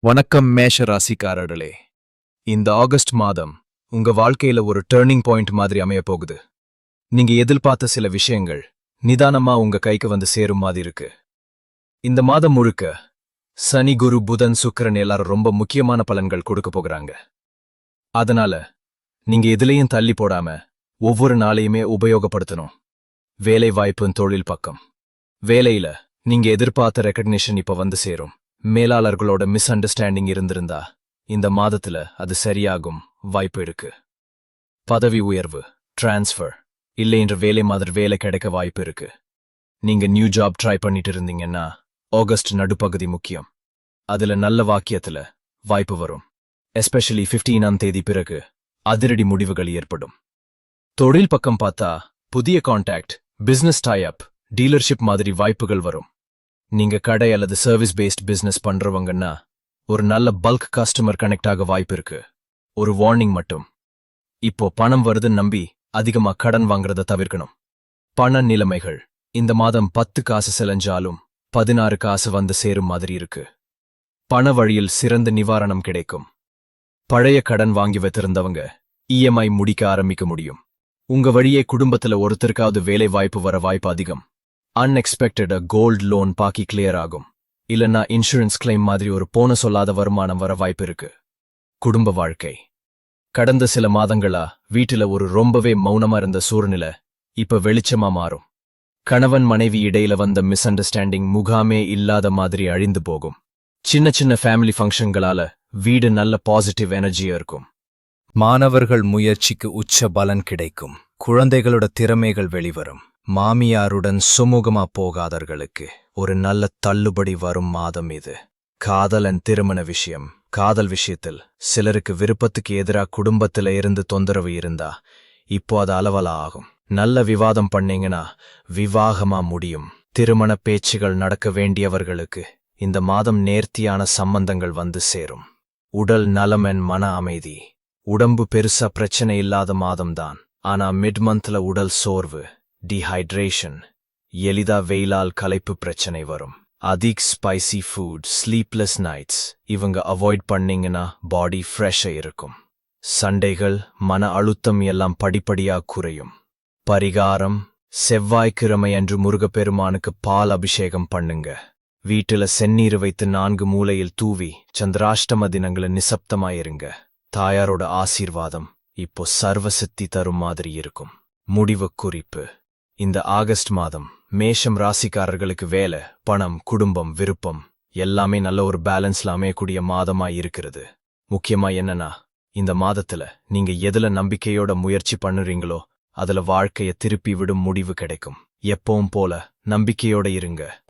வணக்கம் மேஷ ராசிக்காரர்களே. இந்த ஆகஸ்ட் மாதம் உங்க வாழ்க்கையில ஒரு டேர்னிங் பாயிண்ட் மாதிரி அமைய போகுது. நீங்க எதிர்பார்த்த சில விஷயங்கள் நிதானமா உங்க கைக்கு வந்து சேரும் மாதிரி இருக்கு. இந்த மாதம் முழுக்க சனி குரு புதன் சுக்கிரன் எல்லாரும் ரொம்ப முக்கியமான பலன்கள் கொடுக்க போகிறாங்க. அதனால நீங்க எதுலயும் தள்ளி போடாம ஒவ்வொரு நாளையுமே உபயோகப்படுத்தணும். வேலை வாய்ப்பும் தொழில் பக்கம். வேலையில நீங்க எதிர்பார்த்த ரெக்கக்னிஷன் இப்ப வந்து சேரும். மேலாளர்களோட மிஸ் அண்டர்ஸ்டாண்டிங் இருந்திருந்தா இந்த மாதத்துல அது சரியாகும் வாய்ப்பு இருக்கு. பதவி உயர்வு டிரான்ஸ்ஃபர் இல்லை என்ற வேலை மாதிரி வேலை கிடைக்க வாய்ப்பு இருக்கு. நீங்க நியூ ஜாப் ட்ரை பண்ணிட்டு இருந்தீங்கன்னா ஆகஸ்ட் நடுப்பகுதி முக்கியம். அதுல நல்ல வாக்கியத்துல வாய்ப்பு வரும். எஸ்பெஷலி 15ஆம் தேதி பிறகு அதிரடி முடிவுகள் ஏற்படும். தொழில் பக்கம் பார்த்தா புதிய contact business tie up dealership மாதிரி வாய்ப்புகள் வரும். நீங்க கடை அல்லது சர்வீஸ் பேஸ்ட் பிசினஸ் பண்றவங்கன்னா ஒரு நல்ல பல்க் கஸ்டமர் கனெக்ட் ஆக வாய்ப்பு இருக்கு. ஒரு வார்னிங் மட்டும். இப்போ பணம் வருதுன்னு நம்பி அதிகமா கடன் வாங்குறத தவிர்க்கணும். பண நிலைமைகள். இந்த மாதம் பத்து காசு செலஞ்சாலும் பதினாறு காசு வந்து சேரும் மாதிரி இருக்கு. பண வழியில் சிறந்த நிவாரணம் கிடைக்கும். பழைய கடன் வாங்கி வைத்திருந்தவங்க இஎம்ஐ முடிக்க ஆரம்பிக்க முடியும். உங்க வழியே குடும்பத்துல ஒருத்தருக்காவது வேலை வாய்ப்பு வர வாய்ப்பு அதிகம். அன்எக்ஸ்பெக்டட் கோல்ட் லோன் பாக்கி கிளியர் ஆகும். இல்லனா இன்சூரன்ஸ் கிளைம் மாதிரி ஒரு போன சொல்லாத வருமானம் வர வாய்ப்பு இருக்கு. குடும்ப வாழ்க்கை. கடந்த சில மாதங்களா வீட்டுல ஒரு ரொம்பவே மௌனமா இருந்த சூழ்நிலை இப்ப வெளிச்சமா மாறும். கணவன் மனைவி இடையில வந்த மிஸ் அண்டர்ஸ்டாண்டிங் முகாமே இல்லாத மாதிரி அழிந்து போகும். சின்ன சின்ன ஃபேமிலி ஃபங்க்ஷன்களால வீடு நல்ல பாசிட்டிவ் எனர்ஜியா இருக்கும். மாணவர்கள் முயற்சிக்கு உச்ச பலன் கிடைக்கும். குழந்தைகளோட திறமைகள் வெளிவரும். மாமியாருடன் சுமூகமா போகாதவர்களுக்கு ஒரு நல்ல தள்ளுபடி வரும் மாதம் இது. காதலன் திருமண விஷயம். காதல் விஷயத்தில் சிலருக்கு விருப்பத்துக்கு எதிரா குடும்பத்துல இருந்து தொந்தரவு இருந்தா இப்போ அது அளவலா ஆகும். நல்ல விவாதம் பண்ணீங்கன்னா விவாகமா முடியும். திருமண பேச்சுகள் நடக்க வேண்டியவர்களுக்கு இந்த மாதம் நேர்த்தியான சம்பந்தங்கள் வந்து சேரும். உடல் நலமென் மன அமைதி. உடம்பு பெருசா பிரச்சனை இல்லாத மாதம்தான். ஆனா மிட் மந்த்ல உடல் சோர்வு. டிஹைட்ரேஷன் எளிதா வெயிலால் கலைப்பு பிரச்சனை வரும். அதிக் ஸ்பைசி ஃபுட் ஸ்லீப்லெஸ் நைட்ஸ் இவங்க அவாய்ட் பண்ணீங்கன்னா பாடி ஃப்ரெஷ்ஷாக இருக்கும். சண்டைகள் மன அழுத்தம் எல்லாம் படிப்படியா குறையும். பரிகாரம் செவ்வாய்க்கிழமை அன்று முருகப்பெருமானுக்கு பால் அபிஷேகம் பண்ணுங்க. வீட்டுல செந்நீர் வைத்து நான்கு மூலையில் தூவி சந்திராஷ்டம தினங்களை நிசப்தமாயிருங்க. தாயாரோட ஆசீர்வாதம் இப்போ சர்வசித்தி தரும் மாதிரி இருக்கும். முடிவு குறிப்பு. இந்த ஆகஸ்ட் மாதம் மேஷம் ராசிக்காரர்களுக்கு வேலை பணம் குடும்பம் விருப்பம் எல்லாமே நல்ல ஒரு பேலன்ஸ்ல அமையக்கூடிய மாதமா இருக்கிறது. முக்கியமா என்னன்னா இந்த மாதத்துல நீங்க எதுல நம்பிக்கையோட முயற்சி பண்ணுறீங்களோ அதுல வாழ்க்கைய திருப்பி விடும் முடிவு கிடைக்கும். எப்பவும் போல நம்பிக்கையோட இருங்க.